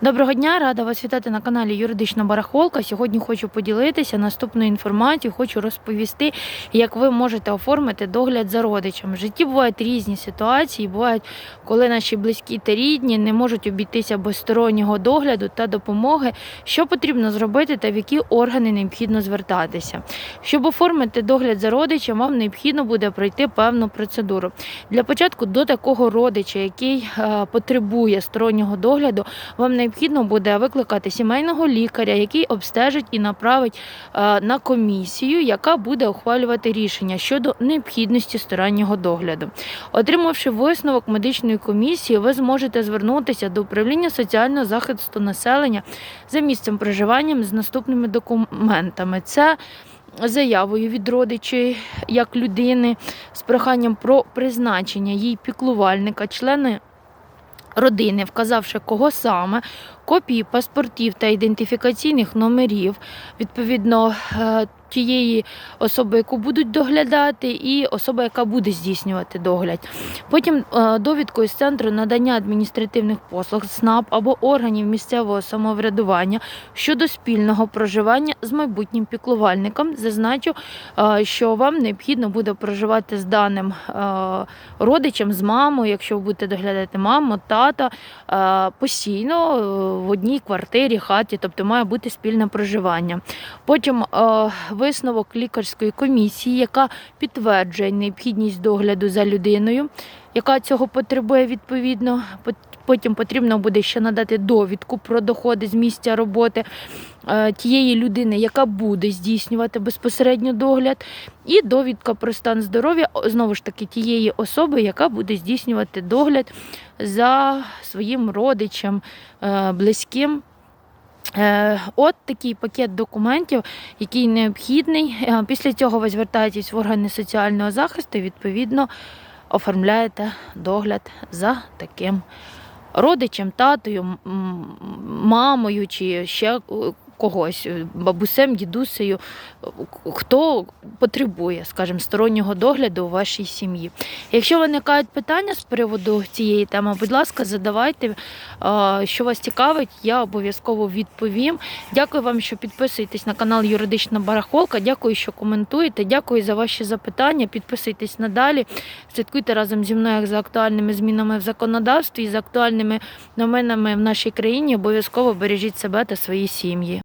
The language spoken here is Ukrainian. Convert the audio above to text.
Доброго дня, рада вас вітати на каналі Юридична Барахолка. Сьогодні хочу поділитися наступною інформацією. Хочу розповісти, як ви можете оформити догляд за родичами. В житті бувають різні ситуації. Бувають, коли наші близькі та рідні не можуть обійтися без стороннього догляду та допомоги. Що потрібно зробити та в які органи необхідно звертатися. Щоб оформити догляд за родичем, вам необхідно буде пройти певну процедуру. Для початку до такого родича, який е, потребує стороннього догляду, вам необхідно буде викликати сімейного лікаря, який обстежить і направить е, на комісію, яка буде ухвалювати рішення щодо необхідності стороннього догляду. Отримавши висновок медичної комісії, ви зможете звернутися до управління соціального захисту населення за місцем проживання з наступними документами. Це Заявою від родичів як людини з проханням про призначення їй піклувальника, члени родини, вказавши кого саме, копії паспортів та ідентифікаційних номерів, відповідно е, тієї особи, яку будуть доглядати, і особа, яка буде здійснювати догляд. Потім е, довідкою з центру надання адміністративних послуг СНАП або органів місцевого самоврядування щодо спільного проживання з майбутнім піклувальником. Зазначу, е, що вам необхідно буде проживати з даним родичем, з мамою, якщо ви будете доглядати маму, тата постійно в одній квартирі, хаті, тобто має бути спільне проживання. Потім е, висновок лікарської комісії, яка підтверджує необхідність догляду за людиною, яка цього потребує відповідно. Потім потрібно буде ще надати довідку про доходи з місця роботи е, тієї людини, яка буде здійснювати безпосередньо догляд, і довідка про стан здоров'я знову ж таки тієї особи, яка буде здійснювати догляд за своїм родичем, е, близьким. Е, От такий пакет документів, який необхідний. Після цього ви звертаєтесь в органи соціального захисту відповідно оформляєте догляд за таким родичем, татою, мамою чи ще когось, е, бабусем, дідусею, хто потребує, скажімо, стороннього догляду у вашій сім'ї. Якщо виникають питання з приводу цієї теми, будь ласка, задавайте, е, що вас цікавить, я обов'язково відповім. Дякую вам, що підписуєтесь на канал Юридична Барахолка. Дякую, що коментуєте. Дякую за ваші запитання. Підписуйтесь надалі. Слідкуйте разом зі мною за актуальними змінами в законодавстві і за актуальними новинами в нашій країні. Обов'язково бережіть себе та свої сім'ї.